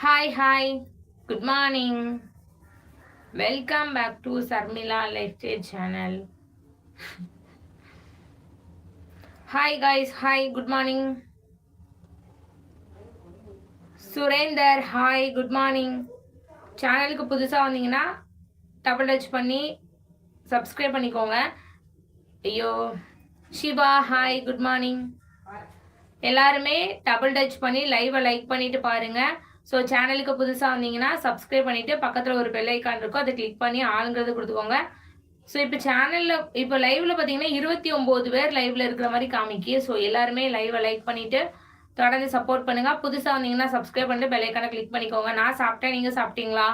Hi hi good morning welcome back to Sharmila life style channel hi guys hi good morning Surender hi good morning சேனலுக்கு புதுசாக வந்தீங்கன்னா double touch பண்ணி subscribe பண்ணிக்கோங்க. ஐயோ. Siva hi good morning எல்லாருமே double touch பண்ணி லைவை like பண்ணிட்டு பாருங்கள் ஸோ சேனலுக்கு புதுசாக வந்தீங்கன்னா சப்ஸ்கிரைப் பண்ணிவிட்டு பக்கத்தில் ஒரு பெல்லைக்கான் இருக்கும். அதை கிளிக் பண்ணி ஆளுங்கிறது கொடுத்துக்கோங்க. ஸோ இப்போ சேனலில் இப்போ லைவ்ல பார்த்தீங்கன்னா இருபத்தி ஒம்பது பேர் லைவ்ல இருக்கிற மாதிரி காமிக்கி. ஸோ எல்லாருமே லைவை லைக் பண்ணிட்டு தொடர்ந்து சப்போர்ட் பண்ணுங்கள் புதுசாக வந்தீங்கன்னா சப்ஸ்கிரைப் பண்ணிட்டு பெல் கிளிக் பண்ணிக்கோங்க. நான் சாப்பிட்டேன். நீங்கள் சாப்பிட்டீங்களா?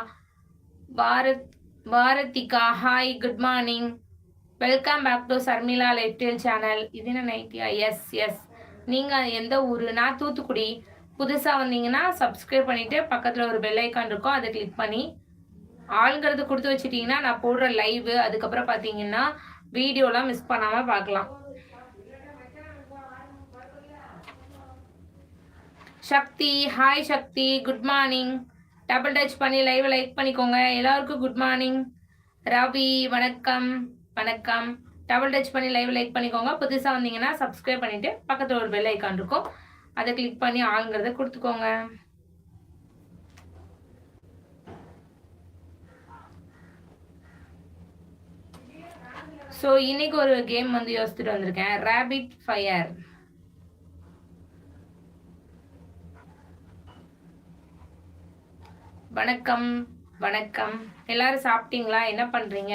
Bharath Bharathika hi good morning welcome back to Sharmila life style channel இது என்ன நைட்டியா? எஸ் எஸ் நீங்கள் எந்த ஊர்? நான் தூத்துக்குடி. புதுசாக வந்தீங்கன்னா சப்ஸ்கிரைப் பண்ணிவிட்டு பக்கத்தில் ஒரு பெல் ஐக்கான் இருக்கும். அதை கிளிக் பண்ணி ஆளுங்கிறது கொடுத்து வச்சிட்டிங்கன்னா நான் போடுற லைவ் அதுக்கப்புறம் பார்த்தீங்கன்னா வீடியோலாம் மிஸ் பண்ணாமல் பார்க்கலாம். Sakthi hi Sakthi good morning double touch பண்ணி லைவ் லைக் பண்ணிக்கோங்க. எல்லாருக்கும் குட் மார்னிங் ரவி வணக்கம். வணக்கம். டபுள் டச் பண்ணி லைவ் லைக் பண்ணிக்கோங்க. புதுசாக வந்தீங்கன்னா சப்ஸ்கிரைப் பண்ணிட்டு பக்கத்தில் ஒரு பெல் ஐக்கான் இருக்கும். அதை கிளிக் பண்ணி ஆளுங்கிறத கொடுத்துக்கோங்க. ஸோ இன்னைக்கு ஒரு கேம் வந்து யோசிச்சுட்டு வந்திருக்கேன். ரேபிட் ஃபயர் வணக்கம் வணக்கம். எல்லாரும் சாப்பிட்டீங்களா? என்ன பண்ணுறீங்க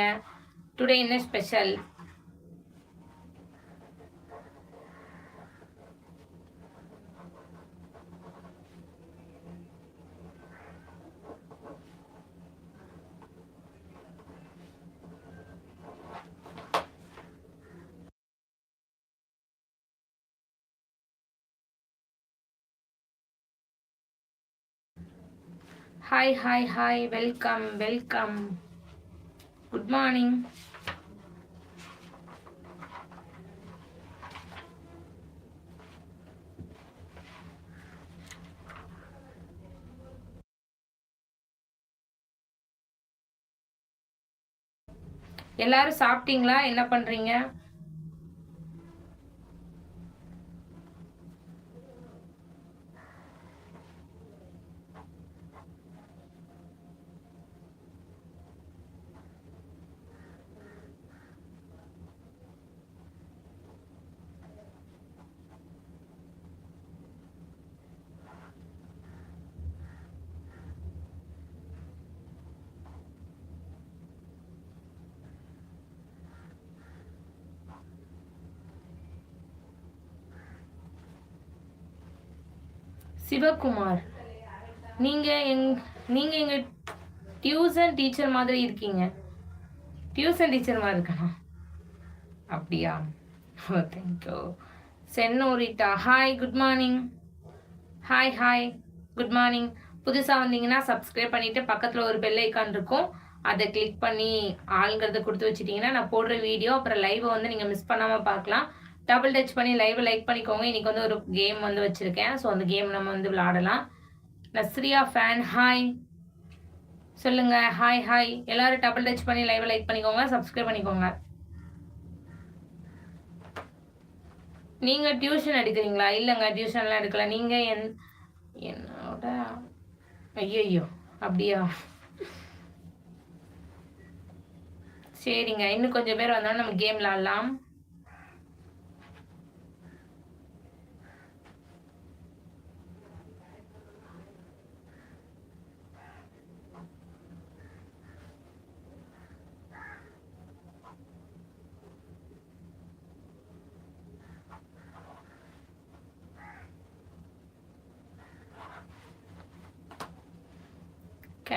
டுடே என்ன special hi hi hi welcome welcome good morning எல்லாரும் சாப்பிட்டீங்களா? என்ன பண்றீங்க? சிவகுமார். நீங்கள் எங் நீங்கள் எங்கள் டியூசன் டீச்சர் மாதிரி இருக்கீங்க. டியூசன் டீச்சர் மாதிரி இருக்கணும். அப்படியா? Oh thank you சென்னூரிட்டா hi good morning hi hi good morning புதுசாக வந்தீங்கன்னா சப்ஸ்கிரைப் பண்ணிவிட்டு பக்கத்தில் ஒரு பெல் ஐக்கான் இருக்கும். அதை கிளிக் பண்ணி ஆளுங்கிறத கொடுத்து வச்சிட்டிங்கன்னா நான் போடுற வீடியோ அப்புறம் லைவை வந்து நீங்கள் மிஸ் பண்ணாமல் பார்க்கலாம். டபுள் டச் பண்ணி லைவ் லைக் பண்ணிக்கோங்க. இன்னைக்கு வந்து ஒரு கேம் வந்து வச்சிருக்கேன். ஸோ அந்த கேம் நம்ம வந்து விளாடலாம் நஸ்ரியா ஃபேன் ஹாய் சொல்லுங்க. ஹாய் ஹாய் எல்லாரும் டபுள் டச் பண்ணி லைவ் லைக் பண்ணிக்கோங்க. சப்ஸ்கிரைப் பண்ணிக்கோங்க. நீங்க டியூஷன் எடுக்கிறீங்களா? இல்லைங்க டியூஷன்லாம் எடுக்கல. நீங்க என் என்னோட ஐயோ அப்படியா? சரிங்க. இன்னும் கொஞ்சம் பேர் வந்தாலும் நம்ம கேம் விளாடலாம்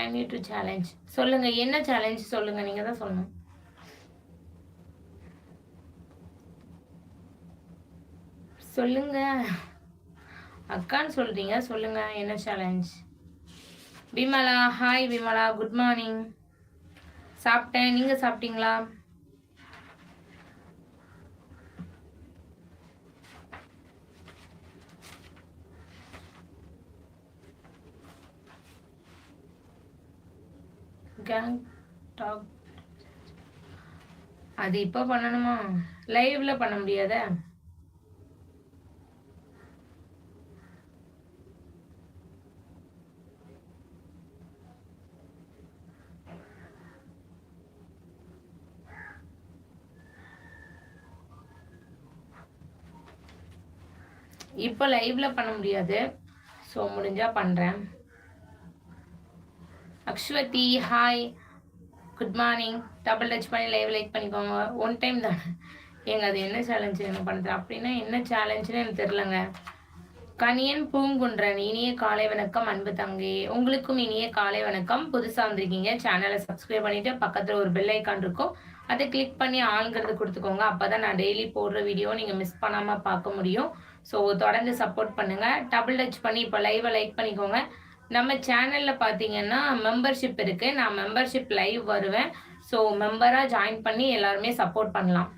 கேன் யூ டு சேலஞ்ச் சொல்லுங்க என்ன சேலஞ்ச் சொல்லுங்க நீங்க தான் சொல்லணும். சொல்லுங்க. அக்கான்னு சொல்றீங்க சொல்லுங்க என்ன challenge Vimala hi Vimala good morning சாப்பிட்டேன் நீங்க சாப்பிட்டீங்களா? டாக் அது இப்போ பண்ணணுமா? லைவ்ல பண்ண முடியாத? இப்போ லைவ்ல பண்ண முடியாது. ஸோ முடிஞ்சா பண்ணுறேன் Akshwathi hi good morning double touch பண்ணி லைவ் லைக் பண்ணிக்கோங்க. ஒன் டைம் தானே. எங்க அது என்ன சேலஞ்சு என்ன பண்ணுறது அப்படின்னா என்ன சேலஞ்சுன்னு எனக்கு தெரிலங்க கனியன் பூங்குன்றன் இனிய காலை வணக்கம் அன்பு தங்கி. உங்களுக்கும் இனிய காலை வணக்கம். புதுசாக வந்திருக்கீங்க. சேனலை சப்ஸ்கிரைப் பண்ணிட்டு பக்கத்தில் ஒரு பெல் ஐக்கான் இருக்கும். அதை கிளிக் பண்ணி ஆளுங்கிறது கொடுத்துக்கோங்க. அப்போ தான் நான் டெய்லி போடுற வீடியோ நீங்கள் மிஸ் பண்ணாமல் பார்க்க முடியும். ஸோ தொடர்ந்து சப்போர்ட் பண்ணுங்கள் டபுள் டச் பண்ணி இப்போ லைவை லைக் பண்ணிக்கோங்க. நம்ம சேனலில் பார்த்தீங்கன்னா மெம்பர்ஷிப் இருக்குது நான் மெம்பர்ஷிப் லைவ் வருவேன். ஸோ மெம்பராக ஜாயின் பண்ணி எல்லாருமே சப்போர்ட் பண்ணலாம்.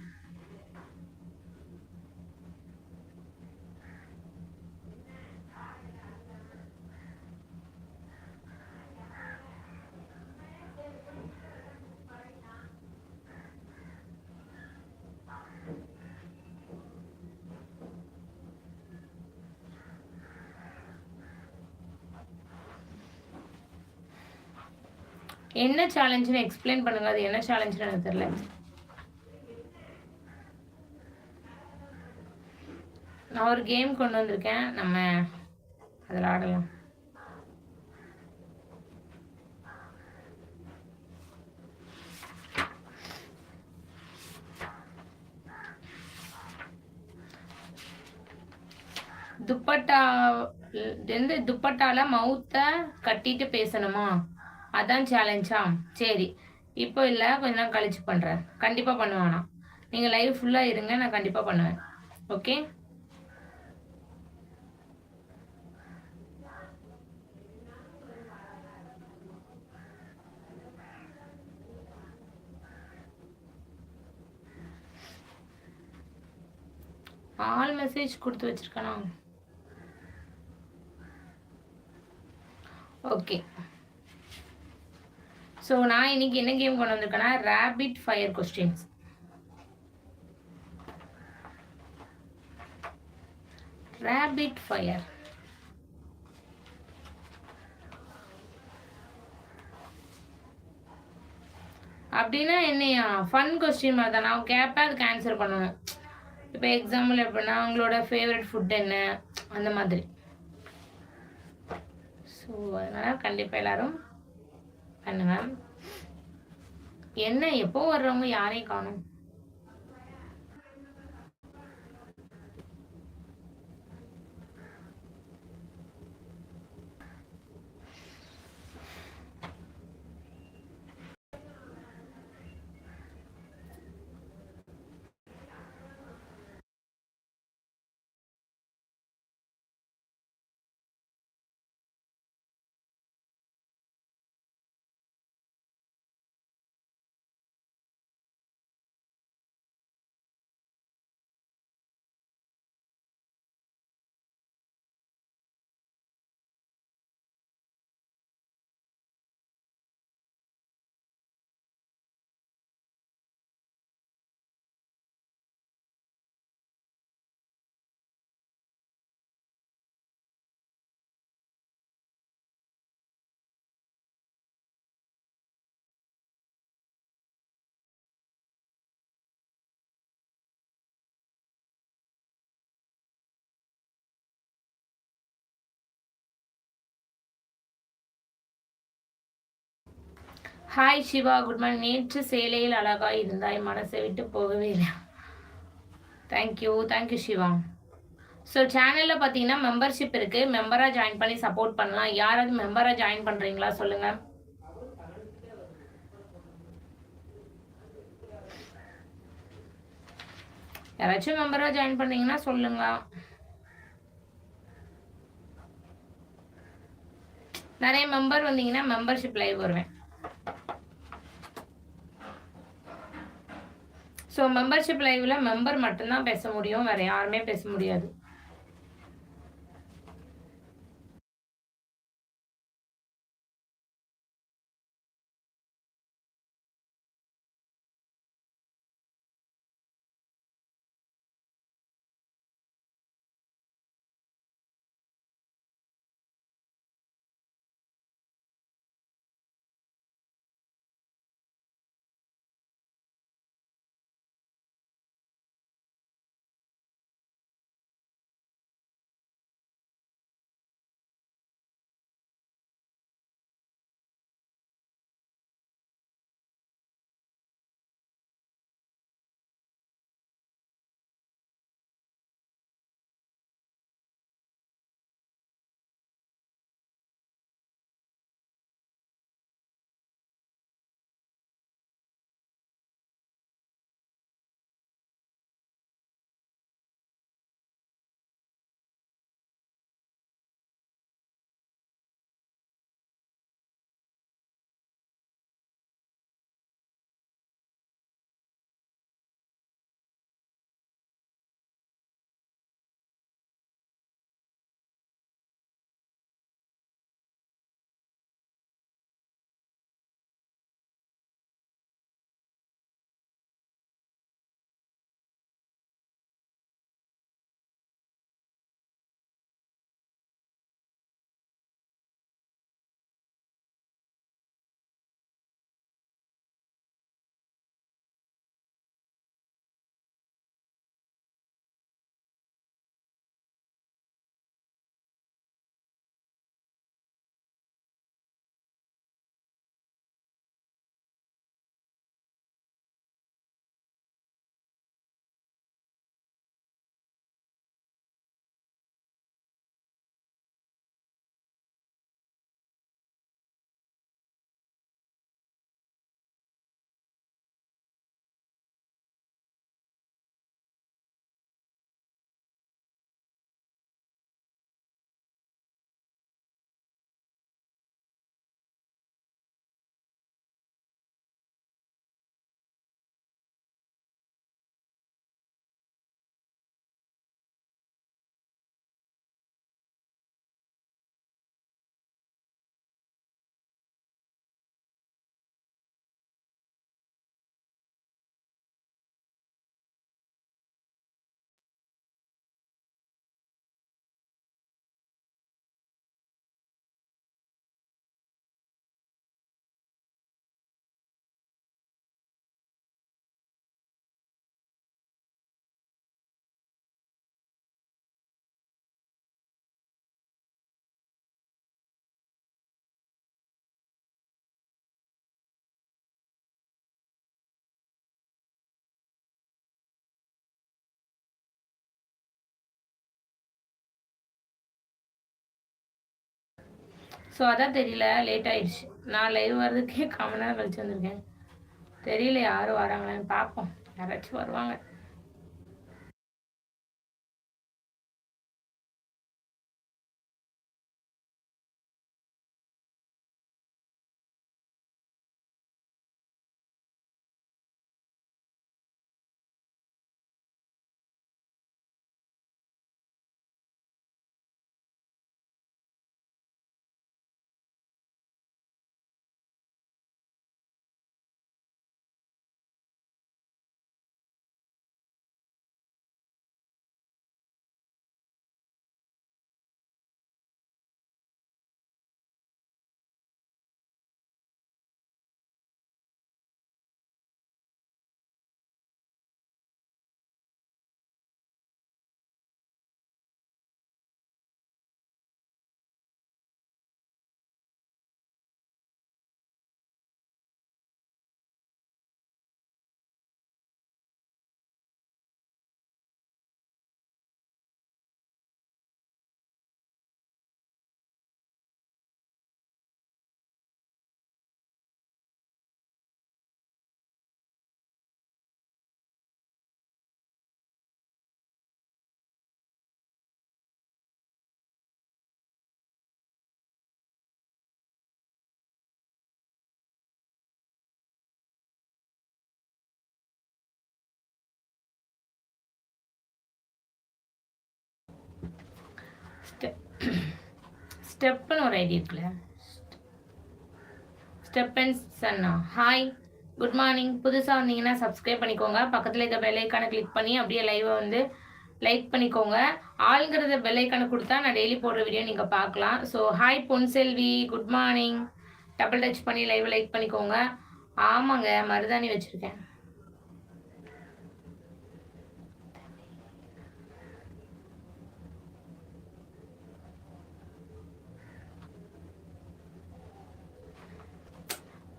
என்ன சேலஞ்சுன்னு எக்ஸ்பிளைன் பண்ணுங்க. அது என்ன சேலஞ்சுன்னு எனக்கு தெரியல. நான் ஒரு கேம் கொண்டு வந்திருக்கேன். நம்ம அதில் ஆடலாம். துப்பட்டா எந்த துப்பட்டால மவுத்தை கட்டிட்டு பேசணுமா? அதான் சேலஞ்சா சரி. இப்போ இல்லை கொஞ்ச நாள் கழிச்சு பண்ணுறேன் கண்டிப்பாக பண்ணுவானா நீங்கள் லைவ் ஃபுல்லாக இருங்க நான் கண்டிப்பாக பண்ணுவேன். ஓகே ஆல் மெசேஜ் கொடுத்து வச்சிருக்கேனா? ஓகே ஸோ நான் இன்னைக்கு என்ன கேம் கொண்டு வந்திருக்கேன்னா rapid fire questions rapid fire அப்படின்னா என்னையா? ஃபன் கொஸ்டின் மாதிரி தான். நான் கேட்பேன் அதுக்கு ஆன்சர் பண்ணணும். இப்போ எக்ஸாம்பிள் எப்படின்னா அவங்களோட ஃபேவரட் ஃபுட் என்ன? அந்த மாதிரி. ஸோ அதனால் கண்டிப்பாக எல்லோரும் பண்ணுவேன் என்ன எப்போ வர்றவங்க யாரையும் காணும்? ஹாய் சிவா குட் மார்னிங் நேற்று சேலையில் அழகாக இருந்தாய். மனசை விட்டு போகவே இல்லை. தேங்க்யூ தேங்க்யூ சிவா ஸோ சேனலில் பார்த்தீங்கன்னா மெம்பர்ஷிப் இருக்குது மெம்பராக ஜாயின் பண்ணி சப்போர்ட் பண்ணலாம். யாராவது மெம்பராக ஜாயின் பண்ணுறீங்களா சொல்லுங்கள் யாராச்சும் மெம்பராக ஜாயின் பண்ணீங்கன்னா சொல்லுங்க. நிறைய மெம்பர் வந்தீங்கன்னா மெம்பர்ஷிப் லைவ் வருவேன். ஸோ மெம்பர்ஷிப் லைவில் மெம்பர் மட்டும்தான் பேச முடியும் வேறு யாருமே பேச முடியாது. ஸோ அதான் தெரியல லேட் ஆயிடுச்சு. நான் லைவ் வர்றதுக்கே காமன் நேரம் கழிச்சு வந்திருக்கேன். தெரியல யாரும் வராங்களான்னு பார்ப்போம். யாராச்சும் வருவாங்க. ஸ்டெப்புன்னு ஒரு ஐடி இருக்குல்ல. Step Sanna hi good morning புதுசாக வந்தீங்கன்னா சப்ஸ்கிரைப் பண்ணிக்கோங்க. பக்கத்தில் இருக்க பெல்லைக்கான கிளிக் பண்ணி அப்படியே லைவை வந்து லைக் பண்ணிக்கோங்க. ஆளுங்கிறத பெல்லைக்கான கொடுத்தா நான் டெய்லி போடுற வீடியோ நீங்கள் பார்க்கலாம். So hi Ponselvi good morning double touch பண்ணி லைவை லைக் பண்ணிக்கோங்க. ஆமாங்க மருதாணி வச்சுருக்கேன்.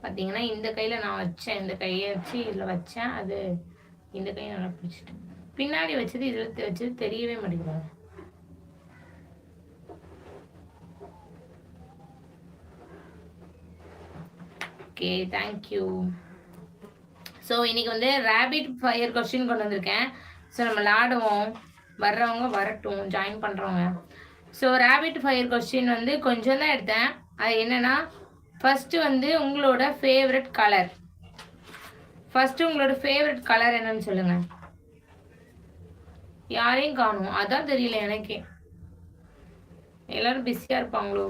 பார்த்தீங்கன்னா இந்த கையில் நான் வச்சேன். இந்த கையை வச்சு இதில் வச்சேன். அது இந்த கையை நல்லா பிடிச்சிட்டேன் பின்னாடி வச்சது இதில் வச்சது தெரியவே மாட்டேங்குது. ஓகே தேங்க்யூ ஸோ இன்னைக்கு வந்து ரேபிட் ஃபயர் கொஸ்டின் கொண்டு வந்திருக்கேன். ஸோ நம்ம விளாடுவோம் வர்றவங்க வரட்டும். ஜாயின் பண்ணுறவங்க ஸோ ரேபிட் ஃபயர் கொஸ்டின் வந்து கொஞ்சம் தான் எடுத்தேன். அது என்னென்னா ஃபஸ்ட்டு வந்து உங்களோட ஃபேவரட் கலர் ஃபஸ்ட்டு உங்களோட ஃபேவரட் கலர் என்னன்னு சொல்லுங்கள் யாரையும் காணும். அதான் தெரியல எனக்கே. எல்லாரும் பிஸியாக இருப்பாங்களோ?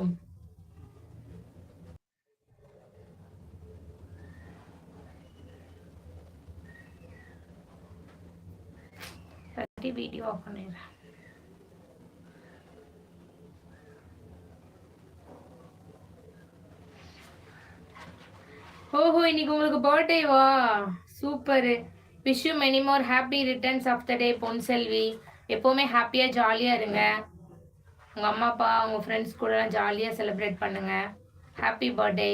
வீடியோ ஆஃப் பண்ணிடுறேன். ஓஹோ இன்னைக்கு உங்களுக்கு பர்த்டேவா super. Wish you many more happy returns of the day Pon Selvi. எப்போவுமே ஹாப்பியாக ஜாலியாக இருங்க. உங்கள் அம்மா அப்பா உங்கள் ஃப்ரெண்ட்ஸ் கூடலாம் ஜாலியாக செலிப்ரேட் பண்ணுங்கள் happy birthday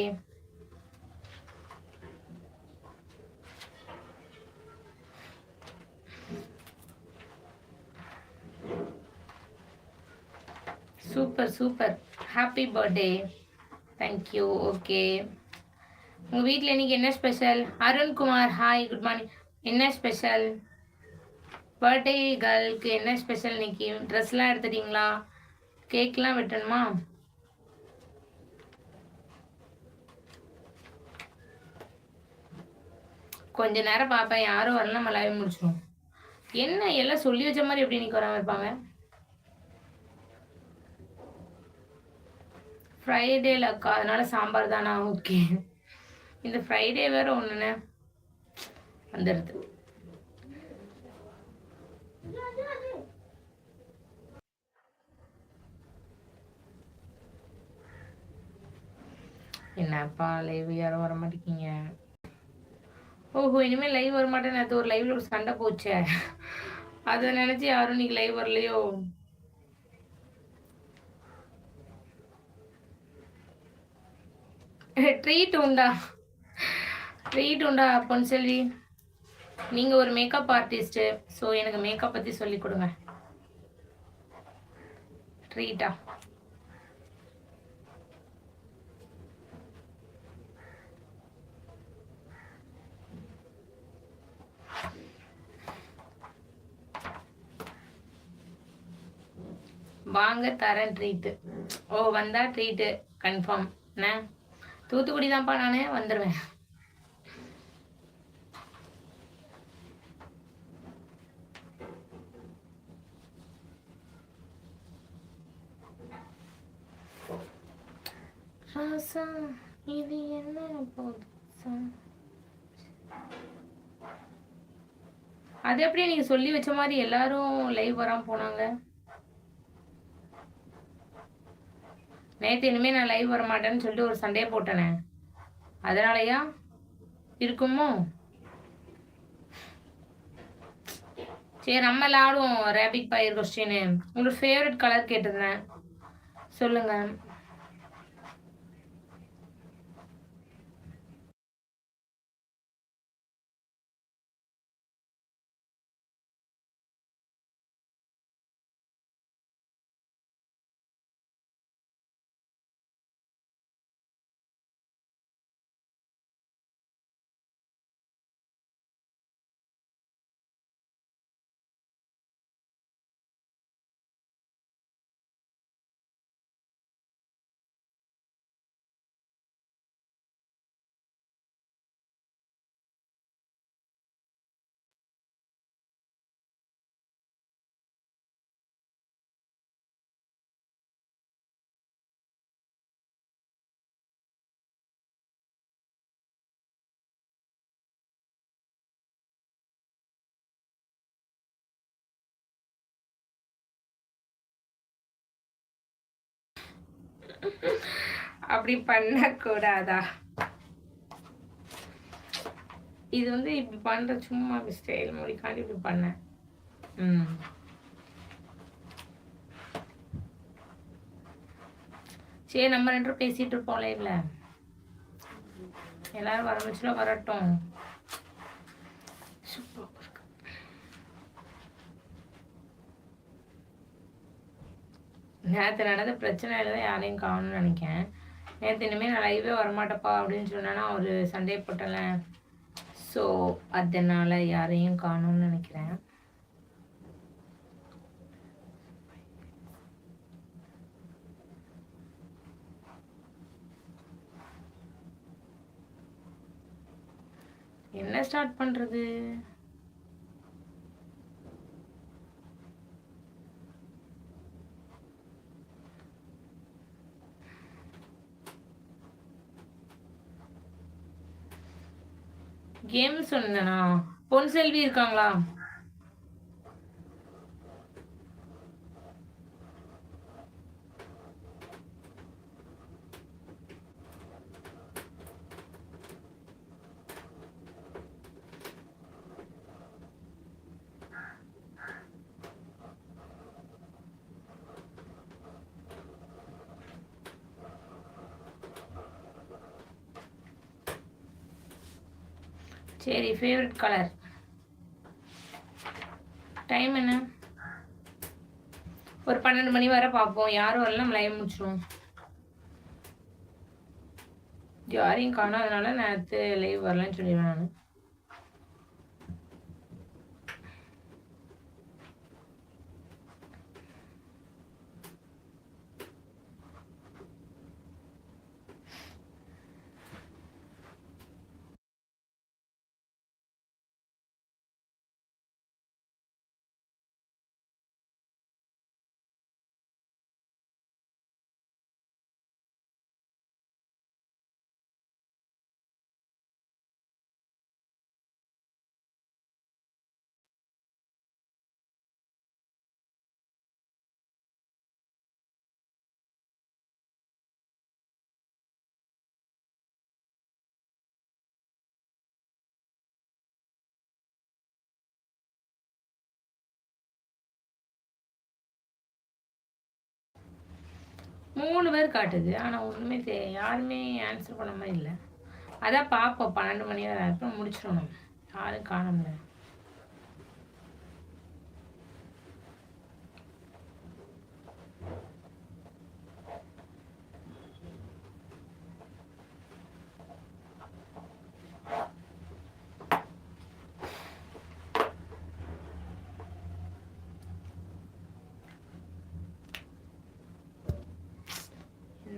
super super. Happy birthday thank you okay உங்கள் வீட்டில் இன்றைக்கி என்ன special Arunkumar hi good morning என்ன ஸ்பெஷல் பர்த்டே கேர்ளுக்கு என்ன ஸ்பெஷல் இன்னைக்கு? ட்ரெஸ்லாம் எடுத்துட்டீங்களா? கேக்லாம் வெட்டணுமா? கொஞ்ச நேரம் பார்ப்பேன் யாரும் வரல நம்ம லைவ் முடிச்சிடும் என்ன எல்லாம் சொல்லி வச்ச மாதிரி எப்படி இன்னைக்கு வராமல் இருப்பாங்க? ஃப்ரைடேல அக்கா அதனால சாம்பார் தானா? ஓகே இந்த ஃப்ரைடே வேற ஒன்றுண்ணே வந்துடுது என்னப்பா லைவ் யாரும் வர மாட்டேங்க ஓஹோ இனிமேல் லைவ் வர மாட்டேன் நேற்று ஒரு லைவ்ல ஒரு சண்டை போச்சே. அதை நினைச்சு யாரும் நீங்க லைவ் வரலையோ? ட்ரீட் உண்டா? ட்ரீட் உண்டா பொன் செல்வி நீங்கள் ஒரு மேக்கப் ஆர்டிஸ்ட்டு ஸோ எனக்கு மேக்கப் பற்றி சொல்லி கொடுங்க. ட்ரீட்டா வாங்க தரேன் ட்ரீட்டு ஓ வந்தால் ட்ரீட்டு கன்ஃபார்ம் என்ன? தூத்துக்குடி தான்ப்பா நான் வந்துடுவேன் ராசா இது என்ன புதுசா? அது எப்படி நீங்க சொல்லி வச்ச மாதிரி எல்லாரும் லைவ் வராம போனாங்க. நேற்று இனிமே நான் லைவ் வர மாட்டேன்னு சொல்லிட்டு ஒரு சண்டே போட்டேனே. அதனாலயா? இருக்குமோ? சரி நம்ம விளாடுவோம் ரேபிக் பயிர் கொஸ்டின் உங்களோட ஃபேவரட் கலர் கேட்டிருந்தேன். சொல்லுங்க. அப்படி பண்ணக்கூடாதா? இது வந்து இப்படி பண்ற சும்மா ஸ்டைல் முடிக்காண்டி இப்படி பண்ணேன் ம். சரி நம்ம ரெண்டு பேசிட்டு இருப்போம் லைவ்ல எல்லாரும் வர வச்சுல வரட்டும். நேற்று நடந்த பிரச்சனையில தான் யாரையும் காணும்னு நினைக்கிறேன். நேற்று இனிமேல் நான் லைவே வரமாட்டேப்பா அப்படின்னு சொன்னேன்னா அவர் சண்டே போட்டல. ஸோ அதனால யாரையும் காணும்னு நினைக்கிறேன். என்ன ஸ்டார்ட் பண்ணுறது கேம் சொன்னேனா? பொன் செல்வி இருக்காங்களா? சரி ஃபேவரட் கலர் டைம் என்ன? ஒரு பன்னெண்டு மணி வரை பார்ப்போம். யாரும் வரலாம்? லைவ் முடிச்சிருவோம். யாரையும் காணாதனால நேற்று லைவ் வரலன்னு சொல்லிடுவேன் நான். மூணு பேர் காட்டுது. ஆனால் ஒன்றுமே தெ யாருமே ஆன்சர் பண்ண மாதிரி இல்லை. அதான் பார்ப்போம் பன்னெண்டு மணி வரை இருக்கும் முடிச்சிடணும். யாரும் காணல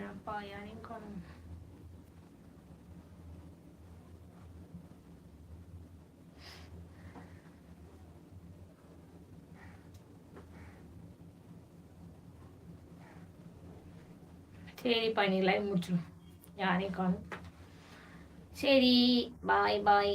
யாரையும் காணும் சரிப்பா நீ லைவ் முடிச்சிடும் யாரையும் காணும் சரி பாய் பாய்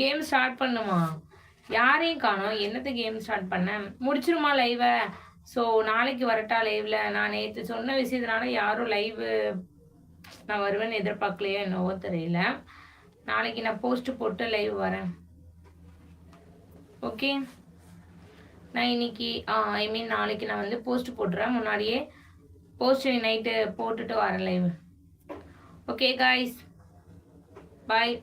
கேம் ஸ்டார்ட் பண்ணுமா? யாரையும் காணோம். என்னது கேம் ஸ்டார்ட் பண்ண? முடிச்சிருமா லைவை ஸோ நாளைக்கு வரட்டா லைவ்ல நான் நேற்று சொன்ன விஷயத்தினால யாரும் லைவ் நான் வருவேன்னு எதிர்பார்க்கலையோ என்னவோ தெரியல. நாளைக்கு நான் போஸ்ட் போட்டு லைவ் வரேன். ஓகே நான் இன்னைக்கு ஐ மீன் நாளைக்கு நான் வந்து போஸ்ட் போட்டுறேன். முன்னாடியே போஸ்ட் நைட்டு போட்டுட்டு வரேன் லைவ் ஓகே காய்ஸ் பாய்